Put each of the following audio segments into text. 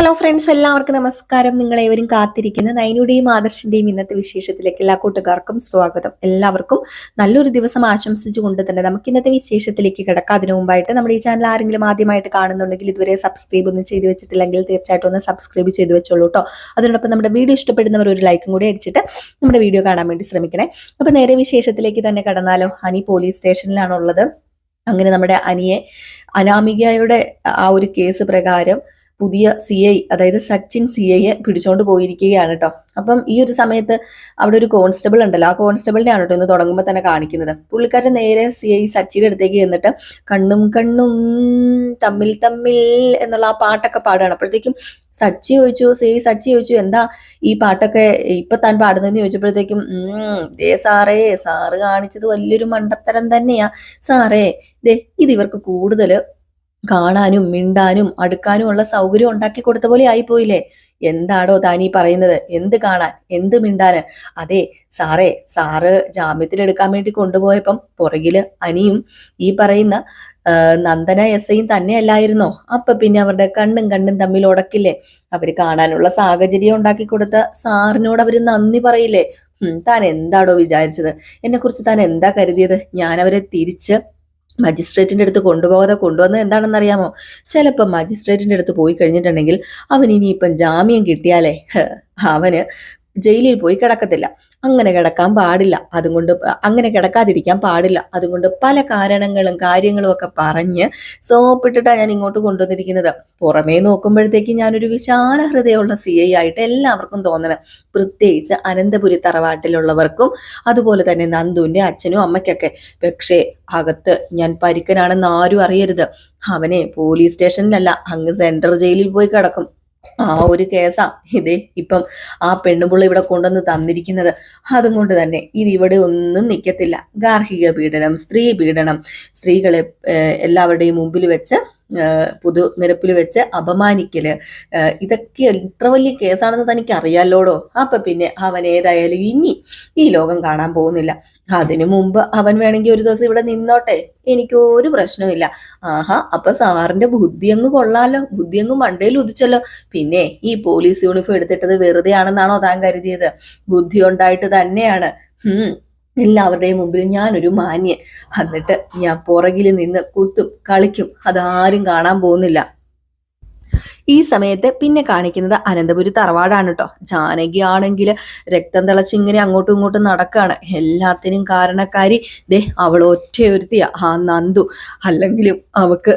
Hello friends എല്ലാവർക്കും നമസ്കാരം. നിങ്ങളേവരും കാത്തിരിക്കുന്ന നൈനുടെയും ആദർശിന്റെയും ഇന്നത്തെ വിശേഷത്തിലേക്ക് എല്ലാ കൂട്ടുകാർക്കും സ്വാഗതം. എല്ലാവർക്കും നല്ലൊരു ദിവസം ആശംസിച്ചുകൊണ്ട് തന്നെ നമുക്ക് ഇന്നത്തെ വിശേഷത്തിലേക്ക് കിടക്കാം. അതിനു മുമ്പായിട്ട് നമ്മുടെ ഈ ചാനൽ ആരെങ്കിലും ആദ്യമായിട്ട് കാണുന്നുണ്ടെങ്കിൽ ഇതുവരെ സബ്സ്ക്രൈബ് ഒന്നും ചെയ്തു വെച്ചിട്ടില്ലെങ്കിൽ തീർച്ചയായിട്ടും ഒന്ന് സബ്സ്ക്രൈബ് ചെയ്തു വെച്ചോളൂ കേട്ടോ അതിനോടൊപ്പം നമ്മുടെ വീഡിയോ ഇഷ്ടപ്പെടുന്നവർ ഒരു ലൈക്കും കൂടി അടിച്ചിട്ട് നമ്മുടെ വീഡിയോ കാണാൻ വേണ്ടി ശ്രമിക്കണേ. അപ്പൊ നേരെ വിശേഷത്തിലേക്ക് തന്നെ കടന്നാലോ? ഹനി പോലീസ് സ്റ്റേഷനിലാണുള്ളത് അങ്ങനെ നമ്മുടെ അനിയെ അനാമികയുടെ ആ ഒരു കേസ് പ്രകാരം പുതിയ സി ഐ അതായത് സച്ചിൻ സി ഐയെ പിടിച്ചോണ്ട് പോയിരിക്കുകയാണ് കേട്ടോ അപ്പം ഈ ഒരു സമയത്ത് അവിടെ ഒരു കോൺസ്റ്റബിൾ ഉണ്ടല്ലോ. ആ കോൺസ്റ്റബിളിനെയാണ് കേട്ടോ ഇന്ന് തുടങ്ങുമ്പോൾ തന്നെ കാണിക്കുന്നത്. പുള്ളിക്കാരൻ നേരെ സി ഐ സച്ചിയുടെ അടുത്തേക്ക് ചെന്നിട്ട് കണ്ണും കണ്ണും തമ്മിൽ തമ്മിൽ എന്നുള്ള ആ പാട്ടൊക്കെ പാടുകയാണ്. അപ്പോഴത്തേക്കും സച്ചി ചോദിച്ചു സി ഐ സച്ചി ചോദിച്ചു എന്താ ഈ പാട്ടൊക്കെ ഇപ്പൊ താൻ പാടുന്നതെന്ന് ചോദിച്ചപ്പോഴത്തേക്കും ഉം ദേ സാറേ സാറ് കാണിച്ചത് വലിയൊരു മണ്ടത്തരം തന്നെയാ. സാറേ ദേ ഇത് ഇവർക്ക് കൂടുതൽ കാണാനും മിണ്ടാനും അടുക്കാനും ഉള്ള സൗകര്യം ഉണ്ടാക്കി കൊടുത്ത പോലെ ആയിപ്പോയില്ലേ? എന്താടോ താനീ പറയുന്നത്? എന്ത് കാണാൻ? എന്ത് മിണ്ടാന് അതെ സാറേ സാറ് ജാമ്യത്തിലെടുക്കാൻ വേണ്ടി കൊണ്ടുപോയപ്പം പുറകിൽ അനിയും ഈ പറയുന്ന നന്ദന എസ് ഐയും തന്നെയല്ലായിരുന്നോ? അപ്പൊ പിന്നെ അവരുടെ കണ്ണും കണ്ണും തമ്മിൽ ഉടക്കില്ലേ? അവർ കാണാനുള്ള സാഹചര്യം ഉണ്ടാക്കി കൊടുത്ത സാറിനോട് അവർ നന്ദി പറയില്ലേ? താൻ എന്താടോ വിചാരിച്ചത്? എന്നെ കുറിച്ച് താൻ എന്താ കരുതിയത്? ഞാൻ അവരെ തിരിച്ച് മജിസ്ട്രേറ്റിന്റെ അടുത്ത് കൊണ്ടുപോകാതെ കൊണ്ടുവന്നത് എന്താണെന്നറിയാമോ? ചിലപ്പോൾ മജിസ്ട്രേറ്റിന്റെ അടുത്ത് പോയി കഴിഞ്ഞിട്ടുണ്ടെങ്കിൽ അവൻ ഇനിയിപ്പം ജാമ്യം കിട്ടിയാലേ അവന് ജയിലിൽ പോയി കിടക്കത്തില്ല. അങ്ങനെ കിടക്കാൻ പാടില്ല. അതുകൊണ്ട് അങ്ങനെ കിടക്കാതിരിക്കാൻ പാടില്ല. അതുകൊണ്ട് പല കാരണങ്ങളും കാര്യങ്ങളും ഒക്കെ പറഞ്ഞ് സോപ്പിട്ടിട്ടാണ് ഞാൻ ഇങ്ങോട്ട് കൊണ്ടുവന്നിരിക്കുന്നത്. പുറമേ നോക്കുമ്പോഴത്തേക്ക് ഞാനൊരു വിശാല ഹൃദയമുള്ള സി ഐ ആയിട്ട് എല്ലാവർക്കും തോന്നണം പ്രത്യേകിച്ച് അനന്തപുരി തറവാട്ടിലുള്ളവർക്കും അതുപോലെ തന്നെ നന്ദുവിന്റെ അച്ഛനും അമ്മയ്ക്കൊക്കെ. പക്ഷേ അകത്ത് ഞാൻ പരിക്കനാണെന്ന് ആരും അറിയരുത്. അവനെ പോലീസ് സ്റ്റേഷനിലല്ല അങ്ങ് സെൻട്രൽ ജയിലിൽ പോയി കിടക്കും. ആ ഒരു കേസാ. ഇതേ ഇപ്പം ആ പെണ്ണുപുള്ള ഇവിടെ കൊണ്ടുവന്ന് തന്നിരിക്കുന്നത്. അതും കൊണ്ട് തന്നെ ഇത് ഇവിടെ ഒന്നും നിൽക്കത്തില്ല ഗാർഹിക പീഡനം സ്ത്രീ പീഡനം സ്ത്രീകളെ എല്ലാവരുടെയും മുമ്പിൽ വെച്ച് പുതു നിരപ്പിൽ വെച്ച് അപമാനിക്കൽ ഇതൊക്കെ ഇത്ര വലിയ കേസാണെന്ന് തനിക്ക് അറിയാലോടോ അപ്പൊ പിന്നെ അവൻ ഏതായാലും ഇനി ഈ ലോകം കാണാൻ പോകുന്നില്ല. അതിനു മുമ്പ് അവൻ വേണമെങ്കിൽ ഒരു ദിവസം ഇവിടെ നിന്നോട്ടെ. എനിക്കൊരു പ്രശ്നവുമില്ല ആഹാ അപ്പൊ സാറിന്റെ ബുദ്ധി അങ്ങ് കൊള്ളാലോ. ബുദ്ധി അങ്ങ് മണ്ടയിൽ ഉദിച്ചല്ലോ. പിന്നെ ഈ പോലീസ് യൂണിഫോം എടുത്തിട്ടത് വെറുതെ ആണെന്നാണോ താൻ കരുതിയത്? ബുദ്ധി ഉണ്ടായിട്ട് തന്നെയാണ്. ഹും എല്ലാവരുടെയും മുമ്പിൽ ഞാനൊരു മാന്യൻ. എന്നിട്ട് ഞാൻ പുറകിൽ നിന്ന് കുത്തും കളിക്കും. അതാരും കാണാൻ പോകുന്നില്ല. ഈ സമയത്ത് പിന്നെ കാണിക്കുന്നത് അനന്തപുരി തറവാടാണ് കേട്ടോ ജാനകി ആണെങ്കിൽ രക്തം തിളച്ച് ഇങ്ങനെ അങ്ങോട്ടും ഇങ്ങോട്ടും നടക്കുകയാണ് എല്ലാത്തിനും കാരണക്കാരി ദേ അവൾ ഒറ്റയൊരുത്തിയ ആ നന്ദു. അല്ലെങ്കിലും അവക്ക്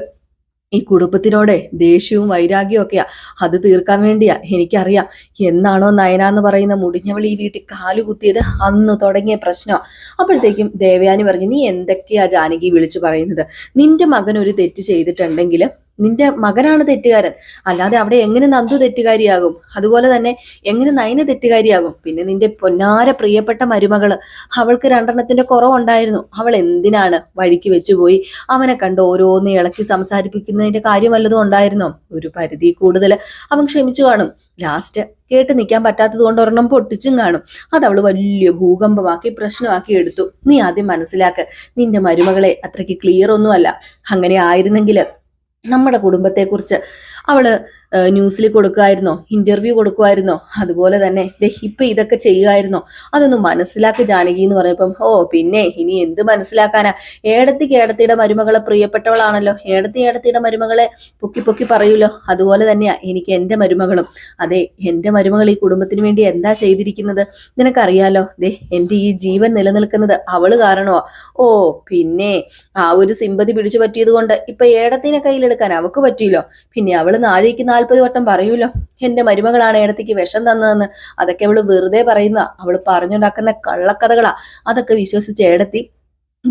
ഈ കുടുംബത്തിനോടെ ദേഷ്യവും വൈരാഗ്യവും ഒക്കെയാ. അത് തീർക്കാൻ വേണ്ടിയാ എനിക്കറിയാം. എന്നാണോ നയന എന്ന് പറയുന്ന മുടിഞ്ഞവൾ ഈ വീട്ടിൽ കാലുകുത്തിയത് അന്ന് തുടങ്ങിയ പ്രശ്നം അപ്പോഴത്തേക്കും ദേവയാനി പറഞ്ഞു നീ എന്തൊക്കെയാ ജാനകി വിളിച്ചു പറയുന്നത്? നിന്റെ മകൻ ഒരു തെറ്റ് ചെയ്തിട്ടുണ്ടെങ്കിൽ നിന്റെ മകനാണ് തെറ്റുകാരൻ. അല്ലാതെ അവിടെ എങ്ങനെ നന്ദു തെറ്റുകാരിയാകും? അതുപോലെ തന്നെ എങ്ങനെ നയന തെറ്റുകാരിയാകും? പിന്നെ നിന്റെ പൊന്നാര പ്രിയപ്പെട്ട മരുമകൾ അവൾക്ക് രണ്ടെണ്ണത്തിന്റെ കുറവുണ്ടായിരുന്നു. അവൾ എന്തിനാണ് വഴിക്ക് വെച്ചുപോയി അവനെ കണ്ട് ഓരോന്ന് ഇളക്കി സംസാരിപ്പിക്കുന്നതിന്റെ കാര്യം വല്ലതും ഉണ്ടായിരുന്നോ? ഒരു പരിധി കൂടുതൽ അവൻ ക്ഷമിച്ചു കാണും. ലാസ്റ്റ് കേട്ട് നിൽക്കാൻ പറ്റാത്തത് കൊണ്ട് ഒരെണ്ണം പൊട്ടിച്ചും കാണും. അത് അവൾ വലിയ ഭൂകമ്പമാക്കി പ്രശ്നമാക്കി എടുത്തു. നീ ആദ്യം മനസ്സിലാക്ക് നിന്റെ മരുമകളെ അത്രയ്ക്ക് ക്ലിയർ ഒന്നുമല്ല. അങ്ങനെ ആയിരുന്നെങ്കിൽ നമ്മുടെ കുടുംബത്തെക്കുറിച്ച് ഏഹ്, ന്യൂസിൽ കൊടുക്കുമായിരുന്നോ ഇന്റർവ്യൂ കൊടുക്കുമായിരുന്നോ അതുപോലെ തന്നെ ഇപ്പൊ ഇതൊക്കെ ചെയ്യുമായിരുന്നോ അതൊന്നും മനസ്സിലാക്കി ജാനകി എന്ന് പറഞ്ഞപ്പം ഓ പിന്നെ ഇനി എന്ത് മനസ്സിലാക്കാനാ? ഏടത്തി കേടത്തിയുടെ മരുമകളെ പ്രിയപ്പെട്ടവളാണല്ലോ. ഏടത്തി ഏടത്തിയുടെ മരുമകളെ പൊക്കി പൊക്കി പറയൂലോ? അതുപോലെ തന്നെയാ എനിക്ക് എന്റെ മരുമകളും. അതെ എന്റെ മരുമകൾ ഈ കുടുംബത്തിന് വേണ്ടി എന്താ ചെയ്തിരിക്കുന്നത്? നിനക്കറിയാലോ ദേ എന്റെ ഈ ജീവൻ നിലനിൽക്കുന്നത് അവൾ കാരണോ ഓ പിന്നെ ആ ഒരു സിമ്പതി പിടിച്ചു പറ്റിയത് കൊണ്ട് ഇപ്പൊ ഏടത്തിനെ കയ്യിലെടുക്കാൻ അവക്ക് പറ്റിയില്ലോ. പിന്നെ അവൾ നാഴിക്ക് നാൽപ്പത് വട്ടം പറയൂലോ? എന്റെ മരുമകളാണ് ഏടത്തേക്ക് വിഷം തന്നതെന്ന്. അതൊക്കെ അവൾ വെറുതെ പറയുന്ന അവൾ പറഞ്ഞുണ്ടാക്കുന്ന കള്ളക്കഥകളാ. അതൊക്കെ വിശ്വസിച്ച് ഏടത്തി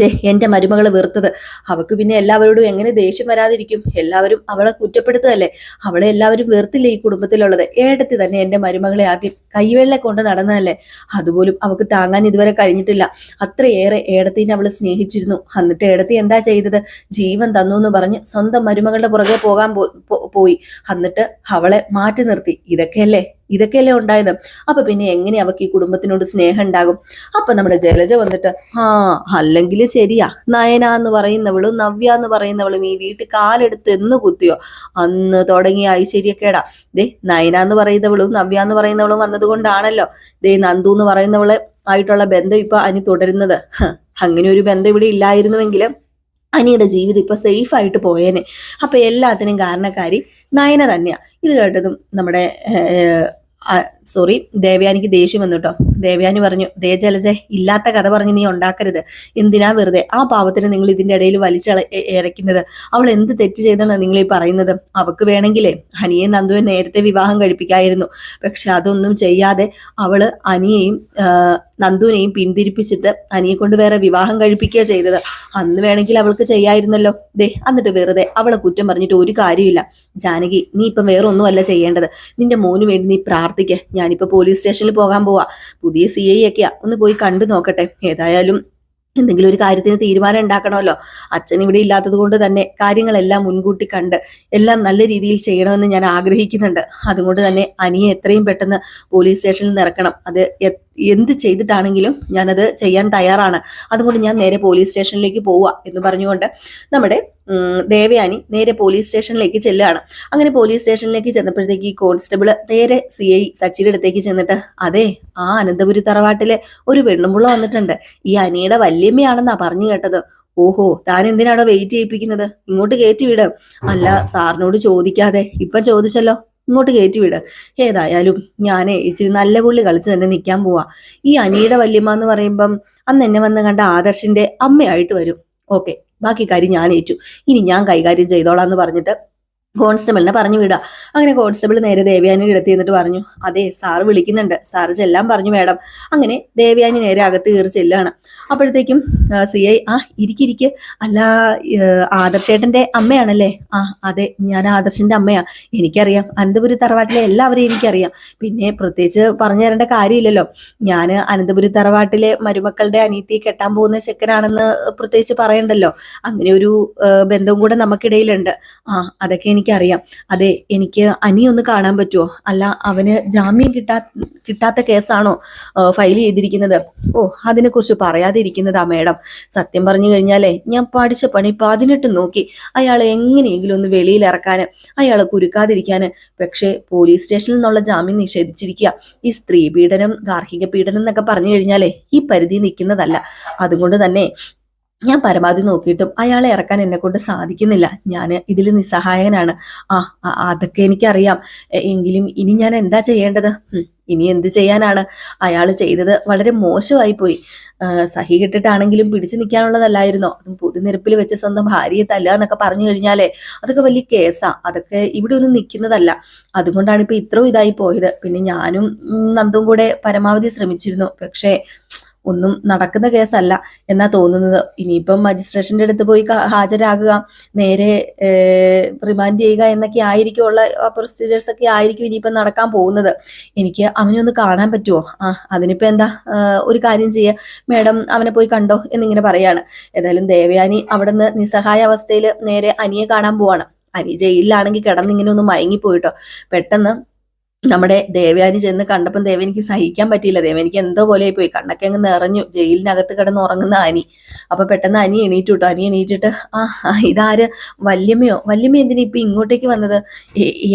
ദേ എന്റെ മരുമകൾ വെറുത്തത് അവക്ക് പിന്നെ എല്ലാവരോടും എങ്ങനെ ദേഷ്യം വരാതിരിക്കും? എല്ലാവരും അവളെ കുറ്റപ്പെടുത്തുകയല്ലേ? അവളെ എല്ലാവരും വെറുത്തില്ല ഈ കുടുംബത്തിലുള്ളത്? ഏടത്തി തന്നെ എന്റെ മരുമകളെ ആദ്യം കൈവെള്ള കൊണ്ട് നടന്നതല്ലേ? അതുപോലും അവക്ക് താങ്ങാൻ ഇതുവരെ കഴിഞ്ഞിട്ടില്ല. അത്രയേറെ ഏടത്തിനെ അവൾ സ്നേഹിച്ചിരുന്നു. എന്നിട്ട് ഏടത്തി എന്താ ചെയ്തത്? ജീവൻ തന്നു എന്ന് പറഞ്ഞ് സ്വന്തം മരുമകളുടെ പുറകെ പോകാൻ പോയി. എന്നിട്ട് അവളെ മാറ്റി നിർത്തി. ഇതൊക്കെയല്ലേ? ഇതൊക്കെയല്ലേ ഉണ്ടായത്? അപ്പൊ പിന്നെ എങ്ങനെ അവക്ക് ഈ കുടുംബത്തിനോട് സ്നേഹം ഉണ്ടാകും? അപ്പൊ നമ്മുടെ ജലജ വന്നിട്ട് ആ അല്ലെങ്കിൽ ശരിയാ. നയന എന്ന് പറയുന്നവളും നവ്യ എന്ന് പറയുന്നവളും ഈ വീട്ടിൽ കാലെടുത്ത് എന്ന് കുത്തിയോ? അന്ന് തുടങ്ങിയ ഐശ്വര്യക്കേടാ ദേ നയന എന്ന് പറയുന്നവളും നവ്യ എന്ന് പറയുന്നവളും വന്നതുകൊണ്ടാണല്ലോ. ദേ നന്ദു എന്ന് പറയുന്നവളെ ആയിട്ടുള്ള ബന്ധം ഇപ്പൊ അനി തുടരുന്നത്. അങ്ങനെ ഒരു ബന്ധം ഇവിടെ ഇല്ലായിരുന്നുവെങ്കിലും അനിയുടെ ജീവിതം ഇപ്പൊ സേഫ് ആയിട്ട് പോയേനെ. അപ്പൊ എല്ലാത്തിനും കാരണക്കാരി നയന തന്നെയാണ് ഇത് കേട്ടതും നമ്മുടെ സോറി ദേവയാനിക്ക് ദേഷ്യം വന്നു കേട്ടോ ദേവയാനി പറഞ്ഞു ദേ ജലജ ഇല്ലാത്ത കഥ പറഞ്ഞ് നീ ഉണ്ടാക്കരുത്. എന്തിനാ വെറുതെ? ആ പാവത്തിന് നിങ്ങൾ ഇതിന്റെ ഇടയിൽ വലിച്ച ഇറക്കുന്നത് അവൾ എന്ത് തെറ്റ് ചെയ്തെന്നാണ് നിങ്ങൾ ഈ പറയുന്നത്? അവക്ക് വേണമെങ്കിലേ അനിയെ നന്ദുവെ നേരത്തെ വിവാഹം കഴിപ്പിക്കായിരുന്നു. പക്ഷെ അതൊന്നും ചെയ്യാതെ അവൾ അനിയെയും നന്ദുവിനെയും പിന്തിരിപ്പിച്ചിട്ട് അനിയെ കൊണ്ട് വേറെ വിവാഹം കഴിപ്പിക്കുക ചെയ്തത്. അന്ന് വേണമെങ്കിൽ അവൾക്ക് ചെയ്യായിരുന്നല്ലോ. ദേ എന്നിട്ട് വെറുതെ അവളെ കുറ്റം പറഞ്ഞിട്ട് ഒരു കാര്യമില്ല ജാനകി നീ ഇപ്പം വേറെ ഒന്നുമല്ല ചെയ്യേണ്ടത്. നിന്റെ മോന് വേണ്ടി നീ പ്രാർത്ഥിക്ക. ഞാനിപ്പോ പോലീസ് സ്റ്റേഷനിൽ പോകാൻ പോവാ. പുതിയ സി ഐ ഒക്കെയാ. ഒന്ന് പോയി കണ്ടു നോക്കട്ടെ. ഏതായാലും എന്തെങ്കിലും ഒരു കാര്യത്തിന് തീരുമാനം ഉണ്ടാക്കണമല്ലോ. അച്ഛൻ ഇവിടെ ഇല്ലാത്തത് കൊണ്ട് തന്നെ കാര്യങ്ങളെല്ലാം മുൻകൂട്ടി കണ്ട് എല്ലാം നല്ല രീതിയിൽ ചെയ്യണമെന്ന് ഞാൻ ആഗ്രഹിക്കുന്നുണ്ട്. അതുകൊണ്ട് തന്നെ അനിയെ എത്രയും പെട്ടെന്ന് പോലീസ് സ്റ്റേഷനിൽ നിന്ന് ഇറക്കണം അത് എന്ത് ചെയ്തിട്ടാണെങ്കിലും ഞാനത് ചെയ്യാൻ തയ്യാറാണ്. അതുകൊണ്ട് ഞാൻ നേരെ പോലീസ് സ്റ്റേഷനിലേക്ക് പോവുക എന്ന് പറഞ്ഞുകൊണ്ട് നമ്മുടെ ദേവയാനി നേരെ പോലീസ് സ്റ്റേഷനിലേക്ക് ചെല്ലുകയാണ്. അങ്ങനെ പോലീസ് സ്റ്റേഷനിലേക്ക് ചെന്നപ്പോഴത്തേക്ക് ഈ കോൺസ്റ്റബിൾ നേരെ സി ഐ സച്ചിയുടെ അടുത്തേക്ക് ചെന്നിട്ട് അതെ ആ അനന്തപുരി തറവാട്ടിലെ ഒരു പെണ്ണുമ്പുള്ള വന്നിട്ടുണ്ട്. ഈ അനിയുടെ വല്യമ്മയാണെന്നാ പറഞ്ഞു കേട്ടത്. ഓഹോ താൻ എന്തിനാണോ വെയിറ്റ് ചെയ്യിപ്പിക്കുന്നത്? ഇങ്ങോട്ട് കയറ്റി വിട്. അല്ല സാറിനോട് ചോദിക്കാതെ. ഇപ്പൊ ചോദിച്ചല്ലോ. ഇങ്ങോട്ട് കയറ്റി വിട്. ഏതായാലും ഞാനേ ഇച്ചിരി നല്ല പുള്ളി കളിച്ച് തന്നെ നിൽക്കാൻ പോവാ. ഈ അനിയുടെ വല്യമ്മ എന്ന് പറയുമ്പം അന്ന് എന്നെ വന്ന് കണ്ട ആദർശിന്റെ അമ്മയായിട്ട് വരും. ഓക്കെ. ബാക്കി കാര്യം ഞാൻ ഏറ്റു ഇനി ഞാൻ കൈകാര്യം ചെയ്തോളാം എന്ന് പറഞ്ഞിട്ട് കോൺസ്റ്റബിളിനെ പറഞ്ഞു വിടുക. അങ്ങനെ കോൺസ്റ്റബിൾ നേരെ ദേവ്യാനി കിടത്തി എന്നിട്ട് പറഞ്ഞു അതെ സാറ് വിളിക്കുന്നുണ്ട്. സാറ് ചെല്ലാൻ പറഞ്ഞു മേഡം അങ്ങനെ ദേവ്യാനി നേരെ അകത്ത് കയറി ചെല്ലുകയാണ്. അപ്പോഴത്തേക്കും സി ഐ ആ ഇരിക്കിരിക്ക് അല്ല ആദർശേട്ടന്റെ അമ്മയാണല്ലേ? ആ അതെ ഞാൻ ആദർശിന്റെ അമ്മയാ. എനിക്കറിയാം. അനന്തപുരി തറവാട്ടിലെ എല്ലാവരെയും എനിക്കറിയാം. പിന്നെ പ്രത്യേകിച്ച് പറഞ്ഞു തരേണ്ട കാര്യമില്ലല്ലോ. ഞാൻ അനന്തപുരി തറവാട്ടിലെ മരുമക്കളുടെ അനീതി കെട്ടാൻ പോകുന്ന ചെക്കനാണെന്ന് പ്രത്യേകിച്ച് പറയണ്ടല്ലോ. അങ്ങനെ ഒരു ബന്ധം കൂടെ നമുക്കിടയിലുണ്ട്. ആ അതൊക്കെ എനിക്കറിയാം. അതെ എനിക്ക് അനി ഒന്ന് കാണാൻ പറ്റുമോ അല്ല അവന് ജാമ്യം കിട്ടാ കിട്ടാത്ത കേസാണോ ഫയൽ ചെയ്തിരിക്കുന്നത്? ഓ അതിനെക്കുറിച്ച് പറയാതിരിക്കുന്നതാ മേഡം. സത്യം പറഞ്ഞു കഴിഞ്ഞാലേ ഞാൻ പഠിച്ച പണി പതിനെട്ട് നോക്കി. അയാളെ എങ്ങനെയെങ്കിലും ഒന്ന് വെളിയിൽ ഇറക്കാന് അയാളെ കുരുക്കാതിരിക്കാൻ പക്ഷേ പോലീസ് സ്റ്റേഷനിൽ നിന്നുള്ള ജാമ്യം നിഷേധിച്ചിരിക്കുക. ഈ സ്ത്രീ പീഡനം ഗാർഹിക പീഡനം എന്നൊക്കെ പറഞ്ഞു കഴിഞ്ഞാലേ ഈ പരിധി നിൽക്കുന്നതല്ല. അതുകൊണ്ട് തന്നെ ഞാൻ പരമാവധി നോക്കിയിട്ടും അയാളെ ഇറക്കാൻ എന്നെ കൊണ്ട് സാധിക്കുന്നില്ല. ഞാൻ ഇതിൽ നിസ്സഹായകനാണ് ആ അതൊക്കെ എനിക്കറിയാം. എങ്കിലും ഇനി ഞാൻ എന്താ ചെയ്യേണ്ടത്? ഇനി എന്ത് ചെയ്യാനാണ്? അയാൾ ചെയ്തത് വളരെ മോശമായി പോയി സഹി കെട്ടിട്ടാണെങ്കിലും പിടിച്ചു നിൽക്കാനുള്ളതല്ലായിരുന്നോ? അതും പൊതുനിരപ്പിൽ വെച്ച് സ്വന്തം ഭാര്യയെ തല്ലുക എന്നൊക്കെ പറഞ്ഞു കഴിഞ്ഞാലേ അതൊക്കെ വലിയ കേസാ. അതൊക്കെ ഇവിടെ ഒന്നും നിൽക്കുന്നതല്ല. അതുകൊണ്ടാണ് ഇപ്പൊ ഇത്രയും ഇതായി പോയത്. പിന്നെ ഞാനും നന്ദും കൂടെ പരമാവധി ശ്രമിച്ചിരുന്നു. പക്ഷേ ഒന്നും നടക്കുന്ന കേസല്ല എന്നാ തോന്നുന്നത്. ഇനിയിപ്പം മജിസ്ട്രേഷന്റെ അടുത്ത് പോയി ഹാജരാകുക നേരെ റിമാൻഡ് ചെയ്യുക എന്നൊക്കെ ആയിരിക്കും ഉള്ള പ്രൊസീജിയേഴ്സ് ഒക്കെ ആയിരിക്കും ഇനിയിപ്പം നടക്കാൻ പോകുന്നത്. എനിക്ക് അവനെ ഒന്ന് കാണാൻ പറ്റുമോ ആ അതിനിപ്പോ എന്താ ഒരു കാര്യം ചെയ്യുക മേഡം അവനെ പോയി കണ്ടോ എന്നിങ്ങനെ പറയാണ്. ഏതായാലും ദേവയാനി അവിടെ നിന്ന് നിസ്സഹായ അവസ്ഥയിൽ നേരെ അനിയെ കാണാൻ പോവാണ്. അനി ജയിലിലാണെങ്കിൽ കിടന്നിങ്ങനെ ഒന്ന് മയങ്ങിപ്പോയിട്ടോ. പെട്ടെന്ന് നമ്മുടെ ദേവയാനി ചെന്ന് കണ്ടപ്പം ദേവനിക്ക് സഹിക്കാൻ പറ്റിയില്ല. ദേവനിക്ക് എന്തോ പോലെ പോയി. കണ്ണൊക്കെ അങ്ങ് നിറഞ്ഞു. ജയിലിനകത്ത് കിടന്ന് ഉറങ്ങുന്ന അനി. അപ്പൊ പെട്ടെന്ന് അനി എണീറ്റു കേട്ടോ അനി എണീറ്റിട്ട് ആ ഇതാര്? വല്യമ്മയോ? വല്യമ്മ എന്തിനാ ഇപ്പൊ ഇങ്ങോട്ടേക്ക് വന്നത്?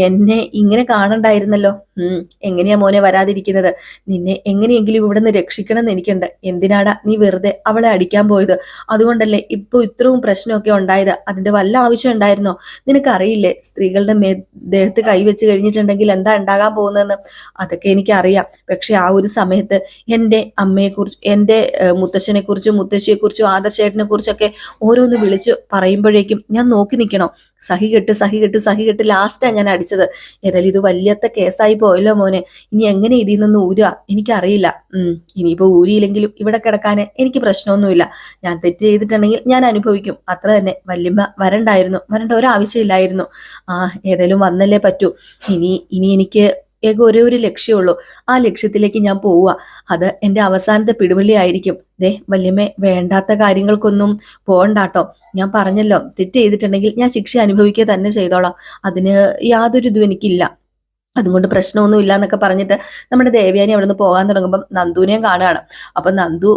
എന്നെ ഇങ്ങനെ കാണണ്ടായിരുന്നല്ലോ. ഉം എങ്ങനെയാ മോനെ വരാതിരിക്കുന്നത്? നിന്നെ എങ്ങനെയെങ്കിലും ഇവിടെ നിന്ന് രക്ഷിക്കണം എന്ന് എനിക്കുണ്ട്. എന്തിനാടാ നീ വെറുതെ അവളെ അടിക്കാൻ പോയത്? അതുകൊണ്ടല്ലേ ഇപ്പൊ ഇത്രയും പ്രശ്നമൊക്കെ ഉണ്ടായത്? അതിന്റെ വല്ല ആവശ്യം ഉണ്ടായിരുന്നോ? നിനക്കറിയില്ലേ സ്ത്രീകളുടെ മേ ദേഹത്ത് കൈവച്ച് കഴിഞ്ഞിട്ടുണ്ടെങ്കിൽ എന്താ ഉണ്ടാകാൻ പോകുന്നതെന്ന് അതൊക്കെ എനിക്കറിയാം. പക്ഷെ ആ ഒരു സമയത്ത് എന്റെ അമ്മയെക്കുറിച്ച് എന്റെ മുത്തശ്ശനെ കുറിച്ചും മുത്തശ്ശിയെ കുറിച്ചും ആദർശേട്ടനെ കുറിച്ചൊക്കെ ഓരോന്ന് വിളിച്ച് പറയുമ്പോഴേക്കും ഞാൻ നോക്കി നിൽക്കണോ. സഹി കെട്ട് സഹി കെട്ട് സഹി കെട്ട് ലാസ്റ്റാണ് ഞാൻ അടിച്ചത്. ഏതായാലും ഇത് വലിയത്തെ കേസായി പോയല്ലോ മോനെ. ഇനി എങ്ങനെ ഇതിൽ നിന്ന് ഊരുക? എനിക്കറിയില്ല. ഉം ഇനിയിപ്പോ ഊരിയില്ലെങ്കിലും ഇവിടെ കിടക്കാൻ എനിക്ക് പ്രശ്നമൊന്നുമില്ല. ഞാൻ തെറ്റ് ചെയ്തിട്ടുണ്ടെങ്കിൽ ഞാൻ അനുഭവിക്കും. അത്ര തന്നെ വല്യമ്മ വരണ്ടായിരുന്നു. വരേണ്ട ഒരാവശ്യമില്ലായിരുന്നു. ആ ഏതായാലും വന്നല്ലേ പറ്റൂ. ഇനി ഇനി എനിക്ക് ഏക ഒരേ ഒരു ലക്ഷ്യമുള്ളൂ ആ ലക്ഷ്യത്തിലേക്ക് ഞാൻ പോവുക. അത് എന്റെ അവസാനത്തെ പിടിവള്ളി ആയിരിക്കും. ദേ വല്യമ്മേ വേണ്ടാത്ത കാര്യങ്ങൾക്കൊന്നും പോകണ്ടാട്ടോ ഞാൻ പറഞ്ഞല്ലോ തെറ്റ് ചെയ്തിട്ടുണ്ടെങ്കിൽ ഞാൻ ശിക്ഷ അനുഭവിക്കുക തന്നെ ചെയ്തോളാം. അതിന് യാതൊരു ഇതും എനിക്കില്ല. അതുകൊണ്ട് പ്രശ്നമൊന്നും ഇല്ല എന്നൊക്കെ പറഞ്ഞിട്ട് നമ്മുടെ ദേവയാനി അവിടെ നിന്ന് പോകാൻ തുടങ്ങുമ്പം നന്ദുവിനെയും കാണുകയാണ്. അപ്പൊ നന്ദു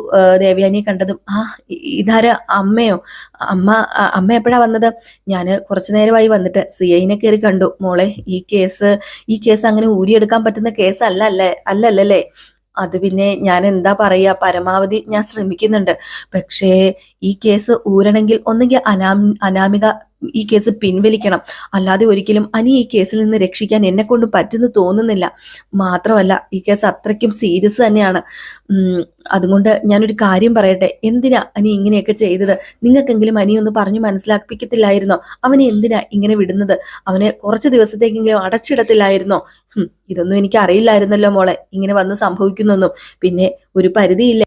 ദേവ്യാനിയെ കണ്ടതും ആ ഇതാര? അമ്മയോ? അമ്മ അമ്മ എപ്പോഴാ വന്നത്? ഞാൻ കുറച്ചു നേരമായി വന്നിട്ട് സി ഐനെ കയറി കണ്ടു. മോളെ ഈ കേസ് ഈ കേസ് അങ്ങനെ ഊരിയെടുക്കാൻ പറ്റുന്ന കേസ് അല്ല അല്ലേ? അല്ലല്ലേ അത് പിന്നെ ഞാൻ എന്താ പറയുക പരമാവധി ഞാൻ ശ്രമിക്കുന്നുണ്ട്. പക്ഷേ ഈ കേസ് ഊരണമെങ്കിൽ ഒന്നെങ്കിൽ അനാ അനാമിക ഈ കേസ് പിൻവലിക്കണം. അല്ലാതെ ഒരിക്കലും അനി ഈ കേസിൽ നിന്ന് രക്ഷിക്കാൻ എന്നെ കൊണ്ട് പറ്റുന്നു തോന്നുന്നില്ല. മാത്രമല്ല ഈ കേസ് അത്രയ്ക്കും സീരിയസ് തന്നെയാണ്. അതുകൊണ്ട് ഞാനൊരു കാര്യം പറയട്ടെ. എന്തിനാ അനി ഇങ്ങനെയൊക്കെ ചെയ്തത്? നിങ്ങൾക്കെങ്കിലും അനി ഒന്ന് പറഞ്ഞു മനസ്സിലാക്കിപ്പിക്കത്തില്ലായിരുന്നോ? അവനെ എന്തിനാ ഇങ്ങനെ വിടുന്നത്? അവനെ കുറച്ച് ദിവസത്തേക്കെങ്കിലും അടച്ചിടത്തില്ലായിരുന്നോ? ഇതൊന്നും എനിക്ക് അറിയില്ലായിരുന്നല്ലോ മോളെ. ഇങ്ങനെ വന്ന് സംഭവിക്കുന്നൊന്നും. പിന്നെ ഒരു പരിധിയില്ല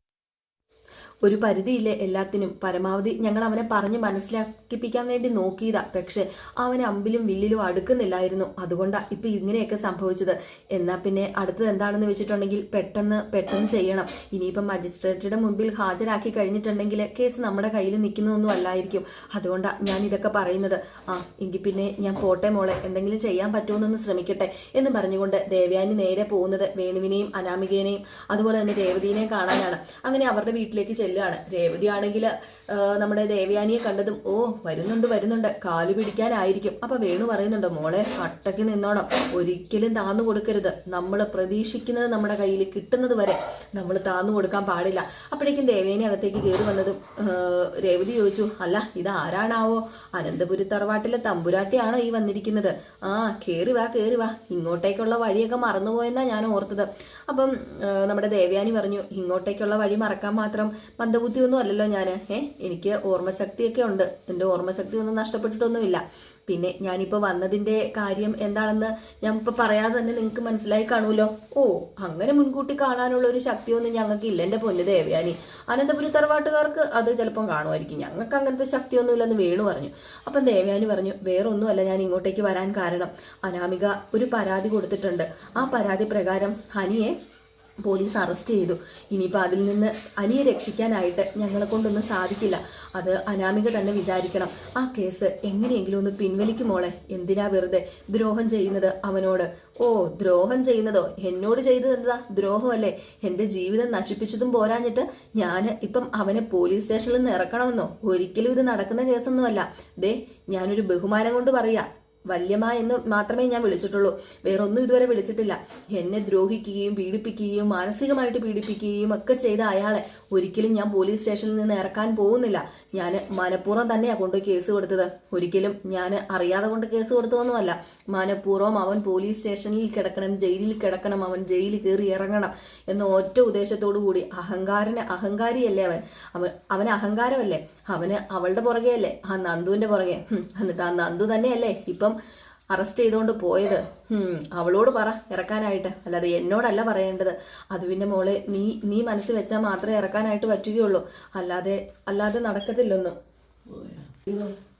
ഒരു പരിധിയില്ലേ എല്ലാത്തിനും? പരമാവധി ഞങ്ങൾ അവനെ പറഞ്ഞ് മനസ്സിലാക്കിപ്പിക്കാൻ വേണ്ടി നോക്കിയതാ. പക്ഷെ അവൻ അമ്പിലും വില്ലിലും അടുക്കുന്നില്ലായിരുന്നു. അതുകൊണ്ടാ ഇപ്പൊ ഇങ്ങനെയൊക്കെ സംഭവിച്ചത്. എന്നാ പിന്നെ അടുത്തത് എന്താണെന്ന് വെച്ചിട്ടുണ്ടെങ്കിൽ പെട്ടെന്ന് പെട്ടെന്ന് ചെയ്യണം. ഇനിയിപ്പം മജിസ്ട്രേറ്റിന്റെ മുമ്പിൽ ഹാജരാക്കി കഴിഞ്ഞിട്ടുണ്ടെങ്കിൽ കേസ് നമ്മുടെ കയ്യിൽ നിൽക്കുന്നൊന്നും അല്ലായിരിക്കും. അതുകൊണ്ടാ ഞാൻ ഇതൊക്കെ പറയുന്നത്. ആ എങ്കിൽ പിന്നെ ഞാൻ പോട്ടെ മോളെ. എന്തെങ്കിലും ചെയ്യാൻ പറ്റുമെന്നൊന്ന് ശ്രമിക്കട്ടെ എന്ന് പറഞ്ഞുകൊണ്ട് ദേവയാനി നേരെ പോകുന്നത് വേണുവിനെയും അനാമികേനെയും അതുപോലെ തന്നെ രേവതിയെയും കാണാനാണ്. അങ്ങനെ അവരുടെ വീട്ടിലേക്ക് ചെല്ലുകയാണ് രേവതി ആണെങ്കിൽ നമ്മുടെ ദേവയാനിയെ കണ്ടതും ഓ വരുന്നുണ്ട് വരുന്നുണ്ട് കാൽ പിടിക്കാനായിരിക്കും. അപ്പൊ വേണു പറയുന്നുണ്ട് മോളെ കട്ടയ്ക്ക് നിന്നോണം. ഒരിക്കലും താന്നു കൊടുക്കരുത്. നമ്മൾ പ്രതീക്ഷിക്കുന്നത് നമ്മുടെ കയ്യിൽ കിട്ടുന്നത് വരെ നമ്മൾ താന്നു കൊടുക്കാൻ പാടില്ല. അപ്പോഴേക്കും ദേവേനെ അകത്തേക്ക് കയറി വന്നതും രേവതി ചോദിച്ചു അല്ല ഇത് ആരാണാവോ? അനന്തപുരി തറവാട്ടിലെ തമ്പുരാട്ടിയാണോ ഈ വന്നിരിക്കുന്നത്? ആ കയറി വാ കയറി വാ. ഇങ്ങോട്ടേക്കുള്ള വഴിയൊക്കെ മറന്നുപോയെന്നാ ഞാൻ ഓർത്തത്. അപ്പം നമ്മുടെ ദേവയാനി പറഞ്ഞു ഇങ്ങോട്ടേക്കുള്ള വഴി മറക്കാൻ മാത്രം മന്ദബുദ്ധിയൊന്നും അല്ലല്ലോ ഞാൻ ഏ എനിക്ക് ഓർമ്മശക്തിയൊക്കെ ഉണ്ട്. എന്റെ ഓർമ്മശക്തി ഒന്നും നഷ്ടപ്പെട്ടിട്ടൊന്നുമില്ല. പിന്നെ ഞാനിപ്പോൾ വന്നതിന്റെ കാര്യം എന്താണെന്ന് ഞാൻ ഇപ്പോൾ പറയാതെ തന്നെ നിങ്ങൾക്ക് മനസ്സിലായി കാണുമല്ലോ. ഓ അങ്ങനെ മുൻകൂട്ടി കാണാനുള്ള ഒരു ശക്തിയൊന്നും ഞങ്ങൾക്ക് ഇല്ല എന്റെ പൊന്നു ദേവയാനി. അനന്തപുരി തറവാട്ടുകാർക്ക് അത് ചിലപ്പം കാണുമായിരിക്കും. ഞങ്ങൾക്ക് അങ്ങനത്തെ ശക്തിയൊന്നുമില്ലെന്ന് വേണു പറഞ്ഞു. അപ്പം ദേവയാനി പറഞ്ഞു വേറൊന്നുമല്ല ഞാൻ ഇങ്ങോട്ടേക്ക് വരാൻ കാരണം അനാമിക ഒരു പരാതി കൊടുത്തിട്ടുണ്ട്. ആ പരാതി പ്രകാരം ഹനിയെ പോലീസ് അറസ്റ്റ് ചെയ്തു. ഇനിയിപ്പോൾ അതിൽ നിന്ന് അലിയെ രക്ഷിക്കാനായിട്ട് ഞങ്ങളെ കൊണ്ടൊന്നും സാധിക്കില്ല. അത് അനാമിക തന്നെ വിചാരിക്കണം. ആ കേസ് എങ്ങനെയെങ്കിലും ഒന്ന് പിൻവലിക്കുമോളെ എന്തിനാ വെറുതെ ദ്രോഹം ചെയ്യുന്നത് അവനോട്? ഓ ദ്രോഹം ചെയ്യുന്നതോ? എന്നോട് ചെയ്തത് എന്താ? ദ്രോഹമല്ലേ? എന്റെ ജീവിതം നശിപ്പിച്ചതും പോരാഞ്ഞിട്ട് ഞാൻ ഇപ്പം അവനെ പോലീസ് സ്റ്റേഷനിൽ നിന്ന് ഇറക്കണമെന്നോ? ഒരിക്കലും ഇത് നടക്കുന്ന കേസൊന്നുമല്ല. ദേ ഞാനൊരു ബഹുമാനം കൊണ്ട് പറയാ. വല്യമ്മ എന്ന് മാത്രമേ ഞാൻ വിളിച്ചിട്ടുള്ളൂ. വേറെ ഒന്നും ഇതുവരെ വിളിച്ചിട്ടില്ല. എന്നെ ദ്രോഹിക്കുകയും പീഡിപ്പിക്കുകയും മാനസികമായിട്ട് പീഡിപ്പിക്കുകയും ഒക്കെ ചെയ്ത അയാളെ ഒരിക്കലും ഞാൻ പോലീസ് സ്റ്റേഷനിൽ നിന്ന് ഇറക്കാൻ പോകുന്നില്ല. ഞാൻ മനഃപൂർവം തന്നെയാണ് കൊണ്ടുപോയി കേസ് കൊടുത്തത്. ഒരിക്കലും ഞാൻ അറിയാതെ കൊണ്ട് കേസ് കൊടുത്തതൊന്നുമല്ല. മനഃപൂർവം അവൻ പോലീസ് സ്റ്റേഷനിൽ കിടക്കണം ജയിലിൽ കിടക്കണം അവൻ ജയിലിൽ കയറി ഇറങ്ങണം എന്ന ഒറ്റ ഉദ്ദേശത്തോടു കൂടി അഹങ്കാരന് അഹങ്കാരിയല്ലേ അവൻ? അവൻ അവന് അഹങ്കാരമല്ലേ? അവന് അവളുടെ പുറകെയല്ലേ? ആ നന്ദുവിന്റെ പുറകെ. എന്നിട്ട് ആ നന്ദു തന്നെയല്ലേ? ഇപ്പം അറസ്റ്റ് ചെയ്തുകൊണ്ട് പോയത്. അവളോട് പറ ഇറക്കാനായിട്ട്. അല്ലാതെ എന്നോടല്ല പറയേണ്ടത്. അത് പിന്നെ മോളെ നീ നീ മനസ്സിൽ വെച്ചാൽ മാത്രമേ ഇറക്കാനായിട്ട് പറ്റുകയുള്ളൂ. അല്ലാതെ അല്ലാതെ നടക്കത്തില്ലൊന്നും.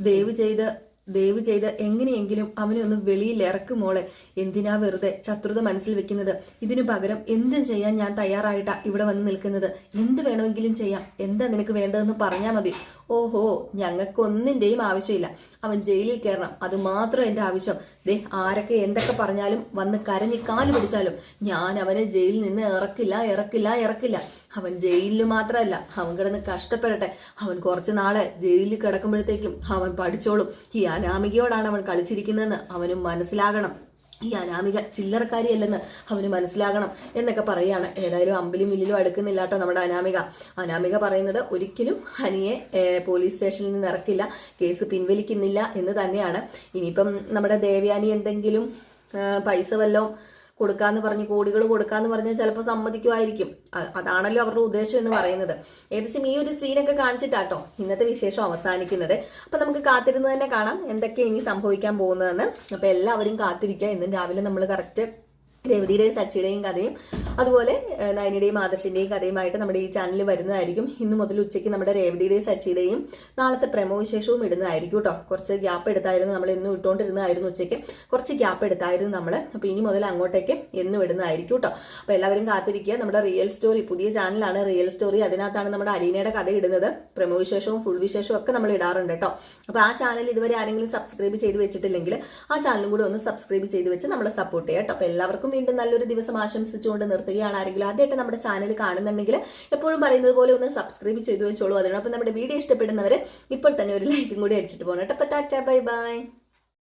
ദയവ് ചെയ്ത് ദയവ് ചെയ്ത് എങ്ങനെയെങ്കിലും അവനെ ഒന്ന് വെളിയിൽ ഇറക്കും മോളെ. എന്തിനാ വെറുതെ ശത്രുത മനസ്സിൽ വെക്കുന്നത്? ഇതിനു പകരം എന്തും ചെയ്യാൻ ഞാൻ തയ്യാറായിട്ടാ ഇവിടെ വന്ന് നിൽക്കുന്നത്. എന്ത് വേണമെങ്കിലും ചെയ്യാം. എന്താ നിനക്ക് വേണ്ടതെന്ന് പറഞ്ഞാൽ മതി. ഓഹോ ഞങ്ങൾക്ക് ഒന്നിന്റെയും ആവശ്യമില്ല. അവൻ ജയിലിൽ കയറണം. അത് മാത്രം എന്റെ ആവശ്യം. ദേ ആരൊക്കെ എന്തൊക്കെ പറഞ്ഞാലും വന്ന് കരഞ്ഞ് കാൽ പിടിച്ചാലും ഞാൻ അവനെ ജയിലിൽ നിന്ന് ഇറക്കില്ല ഇറക്കില്ല ഇറക്കില്ല. അവൻ ജയിലിൽ മാത്രമല്ല അവൻ കിടന്ന് കഷ്ടപ്പെടട്ടെ. അവൻ കുറച്ച് നാളെ ജയിലിൽ കിടക്കുമ്പോഴത്തേക്കും അവൻ പഠിച്ചോളും. ഈ അനാമികയോടാണ് അവൻ കളിച്ചിരിക്കുന്നതെന്ന് അവനും മനസ്സിലാകണം. ഈ അനാമിക ചില്ലറക്കാരിയല്ലെന്ന് അവന് മനസ്സിലാകണം എന്നൊക്കെ പറയാണ്. ഏതായാലും അമ്പിലും വില്ലിലും അടുക്കുന്നില്ല കേട്ടോ നമ്മുടെ അനാമിക. അനാമിക പറയുന്നത് ഒരിക്കലും ഹനിയെ പോലീസ് സ്റ്റേഷനിൽ നിന്ന് ഇറക്കില്ല കേസ് പിൻവലിക്കുന്നില്ല എന്ന് തന്നെയാണ്. ഇനിയിപ്പം നമ്മുടെ ദേവയാനി എന്തെങ്കിലും പൈസ വല്ലതും കൊടുക്കാന്ന് പറഞ്ഞ് കോടികൾ കൊടുക്കാന്ന് പറഞ്ഞാൽ ചിലപ്പോൾ സമ്മതിക്കുമായിരിക്കും അതാണല്ലോ അവരുടെ ഉദ്ദേശം എന്ന് പറയുന്നത്. ഏകദേശം ഈ ഒരു സീനൊക്കെ കാണിച്ചിട്ടാട്ടോ ഇന്നത്തെ വിശേഷം അവസാനിക്കുന്നത്. അപ്പൊ നമുക്ക് കാത്തിരുന്ന് തന്നെ കാണാം. എന്തൊക്കെ ഇനി സംഭവിക്കാൻ പോകുന്നതെന്ന്. അപ്പൊ എല്ലാവരും കാത്തിരിക്കുക. ഇന്നും രാവിലെ നമ്മൾ കറക്റ്റ് രേവതിയുടെയും സച്ചിയുടെയും കഥയും അതുപോലെ നയനിയുടെയും ആദർശിന്റെയും കഥയുമായിട്ട് നമ്മുടെ ഈ ചാനലിൽ വരുന്നതായിരിക്കും. ഇന്ന് മുതൽ ഉച്ചയ്ക്ക് നമ്മുടെ രേവതിയുടെയും സച്ചിയുടെയും നാളത്തെ പ്രമോവിശേഷവും ഇടുന്നതായിരിക്കും കേട്ടോ. കുറച്ച് ഗ്യാപ്പ് എടുത്തായിരുന്നു നമ്മൾ ഇന്നും ഇട്ടുകൊണ്ടിരുന്നതായിരുന്നു ഉച്ചയ്ക്ക്. കുറച്ച് ഗ്യാപ്പ് എടുത്തായിരുന്നു നമ്മൾ. അപ്പോൾ ഇനി മുതൽ അങ്ങോട്ടേക്ക് എന്നും ഇടുന്നതായിരിക്കും കേട്ടോ. അപ്പോൾ എല്ലാവരും കാത്തിരിക്കുക. നമ്മുടെ റിയൽ സ്റ്റോറി പുതിയ ചാനലാണ് റിയൽ സ്റ്റോറി അതിനകത്താണ് നമ്മുടെ അലീനയുടെ കഥ ഇടുന്നത്. പ്രമോവിശേഷവും ഫുൾ വിശേഷവും ഒക്കെ നമ്മൾ ഇടാറുണ്ട് കേട്ടോ. അപ്പോൾ ആ ചാനൽ ഇതുവരെ ആരെങ്കിലും സബ്സ്ക്രൈബ് ചെയ്ത് വെച്ചിട്ടില്ലെങ്കിൽ ആ ചാനലും കൂടി ഒന്ന് സബ്സ്ക്രൈബ് ചെയ്ത് വെച്ച് നമ്മളെ സപ്പോർട്ട് ചെയ്യാം കേട്ടോ. അപ്പോൾ എല്ലാവർക്കും വീണ്ടും നല്ലൊരു ദിവസം ആശംസിച്ചുകൊണ്ട് നിർത്തുകയാണ് ആരെങ്കിലും ആദ്യമായിട്ട് നമ്മുടെ ചാനൽ കാണുന്നുണ്ടെങ്കിൽ എപ്പോഴും പറയുന്നത് പോലെ ഒന്ന് സബ്സ്ക്രൈബ് ചെയ്തു വെച്ചോളൂ. അതിനോടൊപ്പം നമ്മുടെ വീഡിയോ ഇഷ്ടപ്പെടുന്നവർ ഇപ്പോൾ തന്നെ ഒരു ലൈക്കും കൂടി അടിച്ചിട്ട് പോകണം കേട്ടോ. അപ്പോൾ ടാറ്റ ബൈ ബൈ